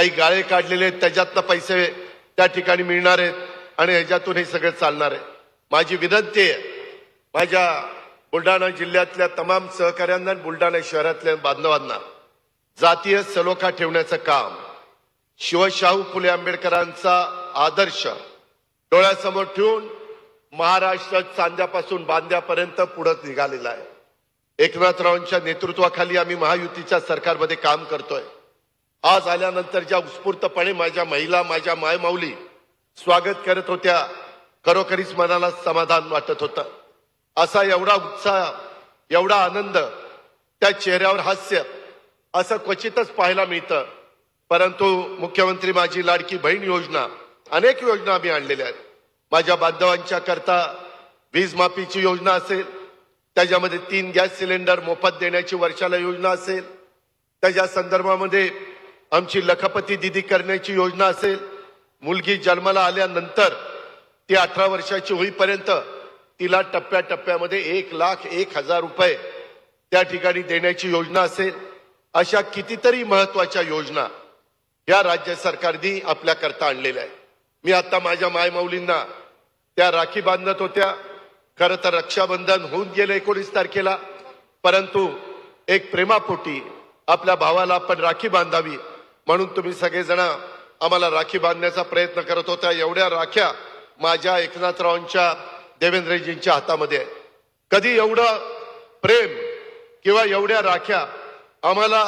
काही गाळे काढलेले आहेत त्याच्यातनं पैसे त्या ठिकाणी मिळणार आहेत आणि ह्याच्यातून हे सगळं चालणार आहे. माझी विनंती आहे माझ्या बुलढाणा जिल्ह्यातल्या तमाम सहकाऱ्यांना बुलढाणा शहरातल्या बांधवांना जातीय सलोखा ठेवण्याचं काम शिवशाहू फुले आंबेडकरांचा आदर्श डोळ्यासमोर ठेवून महाराष्ट्र चांद्यापासून बांद्यापर्यंत पुढे निघालेला आहे. एकनाथरावांच्या नेतृत्वाखाली आम्ही महायुतीच्या सरकारमध्ये काम करतोय. आज आल्यानंतर ज्या उत्स्फूर्तपणे माझ्या महिला माझ्या मायमाऊली स्वागत करत होत्या खरोखरीच मनाला समाधान वाटत होतं. असा एवढा उत्साह एवढा आनंद त्या चेहऱ्यावर हास्य असं क्वचितच पाहायला मिळतं. परंतु मुख्यमंत्री माझी लाडकी बहीण योजना अनेक योजना आम्ही आणलेल्या आहेत. माझ्या बांधवांच्या करता वीज माफीची योजना असेल त्याच्यामध्ये तीन गॅस सिलेंडर मोफत देण्याची वर्षाला योजना असेल त्याच्या संदर्भामध्ये आमची लखपती दिदी करण्याची योजना असेल मुलगी जन्माला आल्यानंतर ती अठरा वर्षाची होईपर्यंत तिला टप्प्याटप्प्यामध्ये एक लाख एक हजार रुपये त्या ठिकाणी देण्याची योजना असेल. अशा कितीतरी महत्त्वाच्या योजना या राज्य सरकारनी आपल्या करता आणलेल्या आहे मी आता माझ्या मायमाऊलींना त्या राखी बांधत होत्या. खरं तर रक्षाबंधन होऊन गेलं एकोणीस तारखेला. परंतु एक प्रेमापोटी आपल्या भावाला आपण राखी बांधावी म्हणून तुम्ही सगळेजण आम्हाला राखी बांधण्याचा प्रयत्न करत होता. एवढ्या राख्या माझ्या एकनाथरावांच्या देवेंद्रजींच्या हातामध्ये आहे कधी एवढं प्रेम किंवा एवढ्या राख्या आम्हाला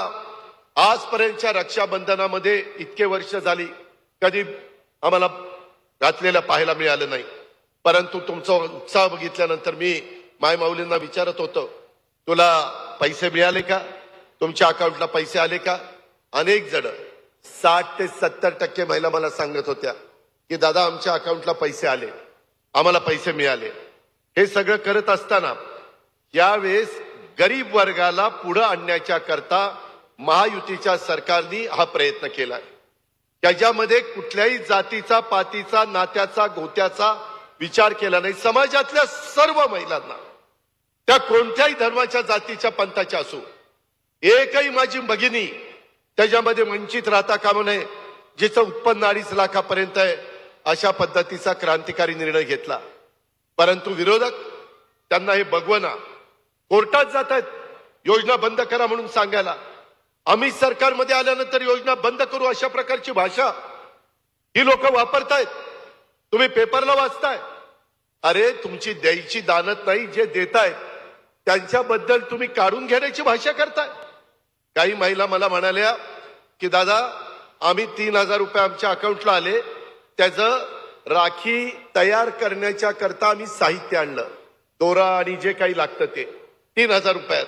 आजपर्यंतच्या रक्षाबंधनामध्ये इतके वर्ष झाली कधी आम्हाला घातलेलं पाहायला मिळालं नाही. परंतु तुमचा उत्साह बघितल्यानंतर मी मायमाऊलींना विचारत होतो तुला पैसे मिळाले का? तुमच्या अकाउंटला पैसे आले का? अनेक जण साठ ते सत्तर टक्के महिला मला सांगत होत्या की दादा आमच्या अकाउंटला पैसे आले. आम्हाला पैसे मिळाले. हे सगळं करत असताना यावेळेस गरीब वर्गाला पुढं आणण्याच्या करता महायुतीच्या सरकारने हा प्रयत्न केलाय त्याच्यामध्ये कुठल्याही जातीचा पातीचा नात्याचा गोत्याचा विचार केला नाही. समाजातल्या सर्व महिलांना त्या कोणत्याही धर्माच्या जातीच्या पंथाच्या असो एकही माझी भगिनी त्याच्यामध्ये वंचित राहता कामा नये जिचं उत्पन्न अडीच लाखापर्यंत आहे अशा पद्धतीचा क्रांतिकारी निर्णय घेतला. परंतु विरोधक त्यांना हे बघवना कोर्टात जात आहेत योजना बंद करा म्हणून सांगायला. आम्ही सरकारमध्ये आल्यानंतर योजना बंद करू अशा प्रकारची भाषा ही लोक वापरतायत. तुम्ही पेपरला वाचताय. अरे तुमची द्यायची दानत नाही जे देतायत त्यांच्याबद्दल तुम्ही काढून घेण्याची भाषा करताय. काही महिला मला म्हणाल्या की दादा आम्ही तीन हजार रुपये आमच्या अकाउंटला आले. त्याचं राखी तयार करण्याच्या करता आम्ही साहित्य आणलं. दोरा आणि जे काही लागतं ते. तीन हजार रुपयात.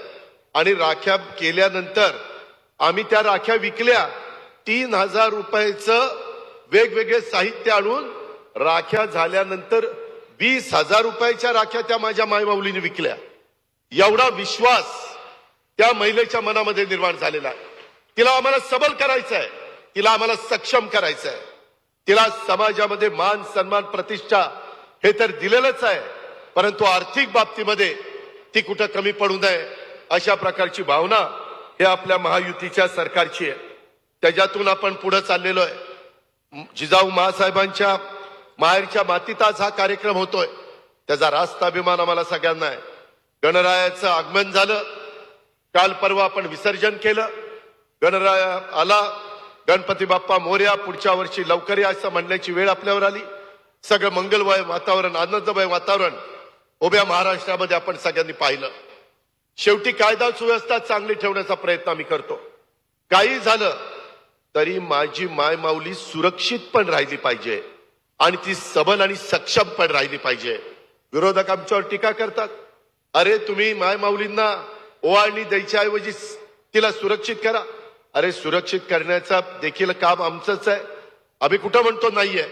आणि राख्या केल्यानंतर आम्ही त्या राख्या विकल्या. तीन हजार रुपयाचं वेगवेगळे साहित्य आणून राख्या झाल्यानंतर वीस हजार रुपयाच्या राख्या त्या माझ्या मायमाऊलीने विकल्या. एवढा विश्वास त्या महिलेच्या मनामध्ये निर्माण झालेला आहे. तिला आम्हाला सबल करायचं आहे. तिला आम्हाला सक्षम करायचं आहे. तिला समाजामध्ये मान सन्मान प्रतिष्ठा हे तर दिलेलंच आहे. परंतु आर्थिक बाबतीमध्ये ती कुठं कमी पडू नये अशा प्रकारची भावना हे आपल्या महायुतीच्या सरकारची आहे. त्याच्यातून आपण पुढे चाललेलो आहे. जिजाऊ महासाहेबांच्या माहेरच्या मातीत आज हा कार्यक्रम होतोय. त्याचा रास्त अभिमान आम्हाला सगळ्यांना आहे. गणरायाचं आगमन झालं. काल परवा आपण विसर्जन केलं. गणराया आला. गणपती बाप्पा मोर्या पुढच्या वर्षी लवकर या असं म्हणण्याची वेळ आपल्यावर आली. सगळं मंगलमय वातावरण आनंदमय वातावरण उभ्या महाराष्ट्रामध्ये आपण सगळ्यांनी पाहिलं. शेवटी कायदा सुव्यवस्था चांगली ठेवण्याचा प्रयत्न आम्ही करतो. काही झालं तरी माझी माय माऊली सुरक्षित पण राहिली पाहिजे. आणि ती सबल आणि सक्षम पण राहिली पाहिजे. विरोधक आमच्यावर टीका करतात. अरे तुम्ही माय माऊलींना ओवाळणी द्यायच्या ऐवजी तिला सुरक्षित करा. अरे सुरक्षित करण्याचा देखील काम आमचंच आहे. आम्ही कुठं म्हणतो नाहीये.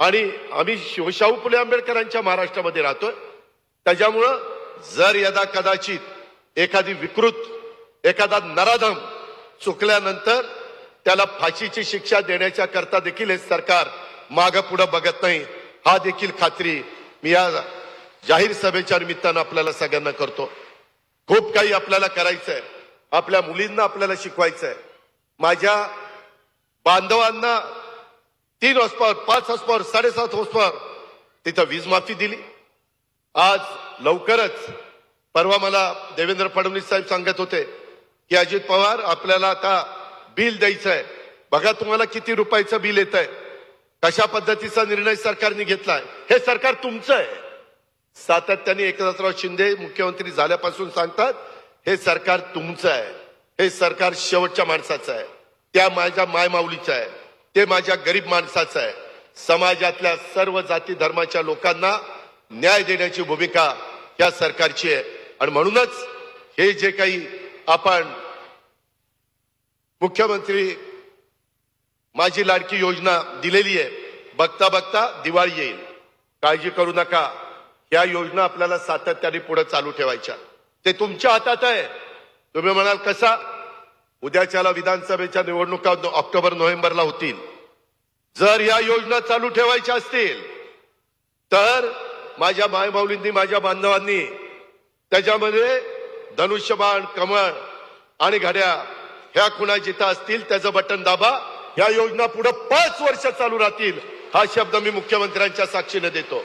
आणि आम्ही शिवशाहू फुले आंबेडकरांच्या महाराष्ट्रामध्ये राहतोय. त्याच्यामुळं जर यदा कदाचित एखादी विकृत एखादा नराधम चुकल्यानंतर त्याला फाशीची शिक्षा देण्याच्या करता देखील हे सरकार माग पुढे बघत नाही. हा देखील खात्री मी या जाहीर सभेच्या निमित्तानं आपल्याला सगळ्यांना करतो. खूप काही आपल्याला करायचं आहे आपल्या मुलींना आपल्याला शिकवायचं आहे माझ्या बांधवांना तीन हॉस्पॉवर पाच हॉस्पॉवर साडेसात हॉस्पॉवर तिथं वीज माफी दिली. आज लवकरच परवा मला देवेंद्र फडणवीस साहेब सांगत होते की अजित पवार आपल्याला आता बिल द्यायचं आहे बघा तुम्हाला किती रुपयाचं बिल येत आहे कशा पद्धतीचा निर्णय सरकारने घेतलाय. हे सरकार तुमचं आहे. सातत्याने एकनाथराव शिंदे मुख्यमंत्री झाल्यापासून सांगतात हे सरकार तुमचं आहे. हे सरकार शेवटच्या माणसाचं आहे. त्या माझ्या मायमाऊलीचं आहे. ते माझ्या गरीब माणसाचं आहे. समाजातल्या सर्व जाती धर्माच्या लोकांना न्याय देण्याची भूमिका या सरकारची आहे. आणि म्हणूनच हे जे काही आपण मुख्यमंत्री माझी लाडकी योजना दिलेली आहे बघता बघता दिवाळी येईल. काळजी करू नका. या योजना आपल्याला सातत्याने पुढे चालू ठेवायच्या. ते तुमच्या हातात आहे. तुम्ही म्हणाल कसा? उद्याच्याला विधानसभेच्या निवडणुका ऑक्टोबर नोव्हेंबरला होतील. जर या योजना चालू ठेवायच्या असतील तर माझ्या मायमाऊलींनी माझ्या बांधवांनी त्याच्यामध्ये धनुष्यबाण कमळ आणि घड्या ह्या खुणा जिथं असतील त्याचं बटन दाबा. ह्या योजना पुढे पाच वर्ष चालू राहतील हा शब्द मी मुख्यमंत्र्यांच्या साक्षीने देतो.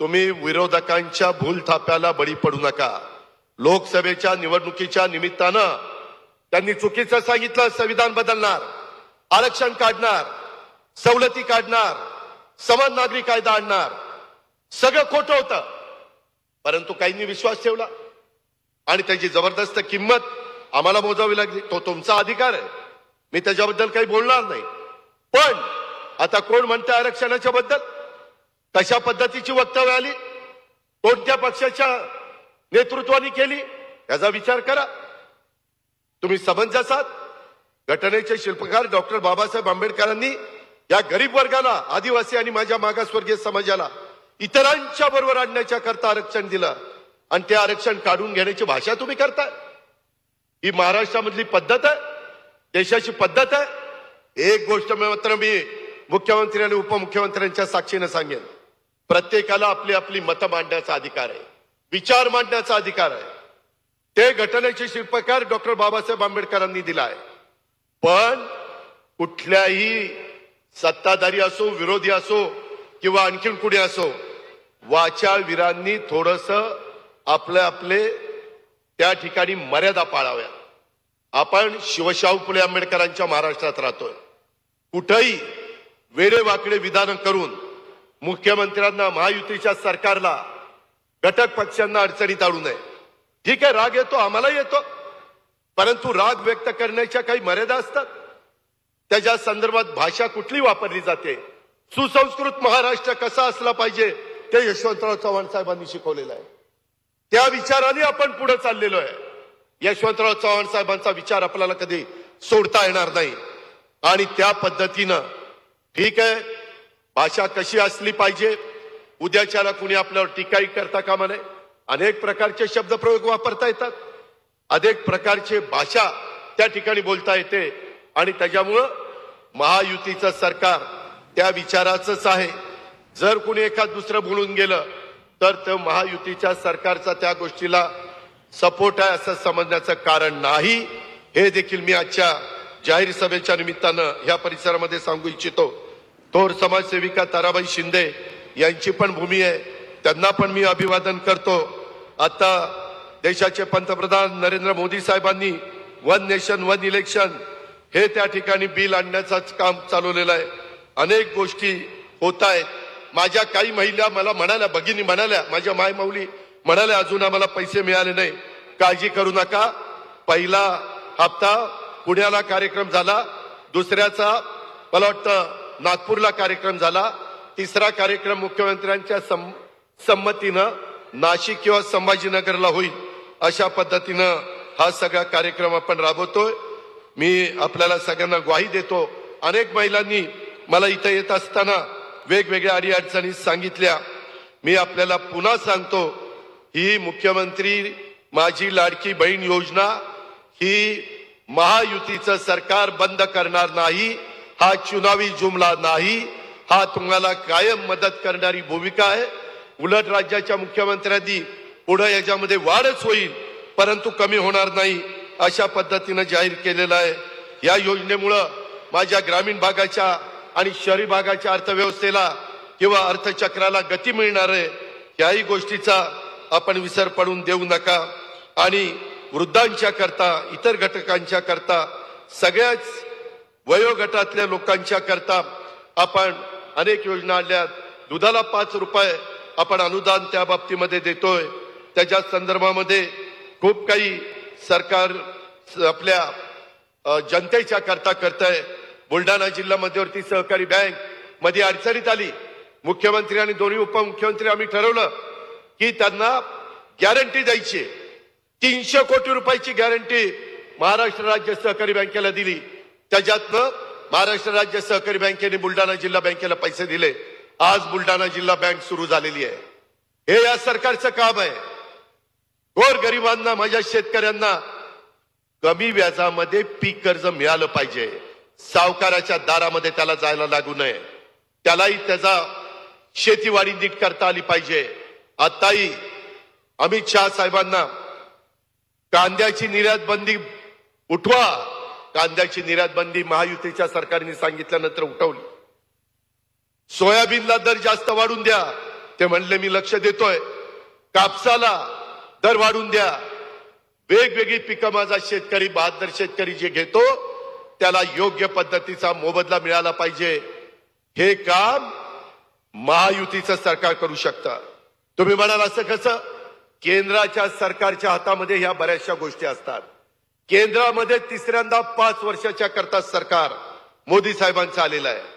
तुम्ही विरोधकांच्या भूलथाप्याला बळी पडू नका. लोकसभेच्या निवडणुकीच्या निमित्तानं त्यांनी चुकीचं सांगितलं संविधान बदलणार आरक्षण काढणार सवलती काढणार समान नागरी कायदा आणणार सगळं खोटं होतं. परंतु काहींनी विश्वास ठेवला आणि त्याची जबरदस्त किंमत आम्हाला मोजावी लागली. तो तुमचा अधिकार आहे. मी त्याच्याबद्दल काही बोलणार नाही. पण आता कोण म्हणतं आरक्षणाच्या बद्दल? कशा पद्धतीची वक्तव्य आली. कोणत्या पक्षाच्या नेतृत्वाने केली याचा विचार करा. तुम्ही समंजस आहात घटनेचे शिल्पकार डॉक्टर बाबासाहेब आंबेडकरांनी या गरीब वर्गाला आदिवासी आणि माझ्या मागासवर्गीय समाजाला इतरांच्या बरोबर आणण्याच्या करता आरक्षण दिलं. आणि ते आरक्षण काढून घेण्याची भाषा तुम्ही करताय. ही महाराष्ट्रामधली पद्धत आहे. देशाची पद्धत आहे. एक गोष्ट मात्र मी मुख्यमंत्री आणि उपमुख्यमंत्र्यांच्या साक्षीने सांगेन. प्रत्येकाला आपली आपली मतं मांडण्याचा अधिकार आहे. विचार मांडण्याचा अधिकार आहे. ते घटनेचे शिल्पकार डॉक्टर बाबासाहेब आंबेडकरांनी दिला आहे पण कुठल्याही सत्ताधारी असो विरोधी असो किंवा आणखीन कुणी असो वाचावीरांनी थोडस आपले आपले त्या ठिकाणी मर्यादा पाळाव्या आपण शिवशाहू फुले आंबेडकरांच्या महाराष्ट्रात राहतोय. कुठंही वेडेवाकडे विधान करून मुख्यमंत्र्यांना महायुतीच्या सरकारला घटक पक्षांना अडचणीत आणू नये. ठीक आहे राग येतो आम्हाला येतो. परंतु राग व्यक्त करण्याच्या काही मर्यादा असतात. त्याच्या संदर्भात भाषा कुठली वापरली जाते? सुसंस्कृत महाराष्ट्र कसा असला पाहिजे? ते यशवंतराव चव्हाण साहेबांनी शिकवलेलं आहे. त्या विचाराने आपण पुढे चाललेलो आहे. यशवंतराव चव्हाण साहेबांचा विचार आपल्याला कधी सोडता येणार नाही. आणि त्या पद्धतीनं ठीक आहे भाषा कशी असली पाहिजे? उद्याच्याला कुणी आपल्यावर टीकाही करता कामा नये? अनेक प्रकारचे शब्दप्रयोग वापरता येतात. अनेक प्रकारचे भाषा त्या ठिकाणी बोलता येते. आणि त्याच्यामुळं महायुतीचं सरकार त्या विचाराचंच आहे. जर कुणी एखाद दुसरं बोलून गेलं तर ते महायुतीच्या सरकारचा त्या गोष्टीला सपोर्ट आहे असं समजण्याचं कारण नाही. हे देखील मी आजच्या जाहीर सभेच्या निमित्तानं या परिसरामध्ये सांगू इच्छितो. थोर समाजसेविका ताराबाई शिंदे यांची पण भूमी आहे. त्यांना पण मी अभिवादन करतो. आता देशाचे पंतप्रधान नरेंद्र मोदी साहेबांनी वन नेशन वन इलेक्शन हे त्या ठिकाणी बिल आणण्याचंच काम चालवलेलं आहे. अनेक गोष्टी होत आहेत. माझ्या काही महिला मला म्हणाल्या भगिनी म्हणाल्या माझ्या मायमाऊली म्हणाल्या अजून आम्हाला पैसे मिळाले नाही. काळजी करू नका. पहिला हप्ता पुण्याला कार्यक्रम झाला. दुसऱ्याचा मला वाटतं नागपूरला कार्यक्रम झाला. तिसरा कार्यक्रम मुख्यमंत्र्यांच्या सं- संमतीनं नाशिक किंवा संभाजीनगरला होईल अशा पद्धतीनं हा सगळा कार्यक्रम आपण राबवतोय. मी आपल्याला सगळ्यांना ग्वाही देतो. अनेक महिलांनी मला इथं येत असताना वेगवेगळ्या अडीअडचणी सांगितल्या. मी आपल्याला पुन्हा सांगतो ही मुख्यमंत्री माझी लाडकी बहीण योजना ही महायुतीचं सरकार बंद करणार नाही. हा चुनावी जुमला नाही हा तुम्हाला कायम मदत करणारी भूमिका आहे. उलट राज्याच्या मुख्यमंत्र्यांनी पुढे याच्यामध्ये वाढच होईल परंतु कमी होणार नाही अशा पद्धतीनं जाहीर केलेलं आहे. या योजनेमुळं माझ्या ग्रामीण भागाच्या आणि शहरी भागाच्या अर्थव्यवस्थेला किंवा अर्थचक्राला गती मिळणार आहे याही गोष्टीचा आपण विसर पडून देऊ नका. आणि वृद्धांच्या करता इतर घटकांच्या करता सगळ्याच वयोगटातल्या लोकांच्या करता आपण अनेक योजना आणल्यात दुधाला पाच रुपये आपण अनुदान त्या बाबतीमध्ये देतोय. त्याच्या संदर्भामध्ये खूप काही सरकार आपल्या जनतेच्या करता करत आहे बुलढाणा जिल्हा मध्यवर्ती सहकारी बँकमध्ये अडचणीत आली. मुख्यमंत्री आणि दोन्ही उपमुख्यमंत्री आम्ही ठरवलं की त्यांना गॅरंटी द्यायची तीनशे कोटी रुपयाची गॅरंटी महाराष्ट्र राज्य सहकारी बँकेला दिली. त्याच्यातनं महाराष्ट्र राज्य सहकारी बँकेने बुलढाणा जिल्हा बँकेला पैसे दिले. आज बुलढाणा जिल्हा बँक सुरू झालेली आहे. हे या सरकारचं काम आहे. गोर गरिबांना माझ्या शेतकऱ्यांना कमी व्याजामध्ये पीक कर्ज मिळालं पाहिजे. सावकाराच्या दारामध्ये त्याला जायला लागू नये. त्यालाही त्याचा शेतीवाडी नीट करता आली पाहिजे. आताही अमित शहा साहेबांना कांद्याची निर्यात बंदी उठवा. कांद्याची निर्यात बंदी महायुतीच्या सरकारने सांगितल्यानंतर उठवली. सोयाबीनला दर जास्त वाढून द्या ते म्हणले मी लक्ष देतोय. कापसाला दर वाढून द्या. वेगवेगळी पिकं माझा शेतकरी बहादर शेतकरी जे घेतो त्याला योग्य पद्धतीचा मोबदला मिळाला पाहिजे. हे काम महायुतीचं सरकार करू शकतं. तुम्ही म्हणाल असं कसं? केंद्राच्या सरकारच्या हातामध्ये ह्या बऱ्याचशा गोष्टी असतात. केंद्रामध्ये तिसऱ्यांदा पाच वर्षाच्या करता सरकार मोदी साहेबांचं आलेलं आहे.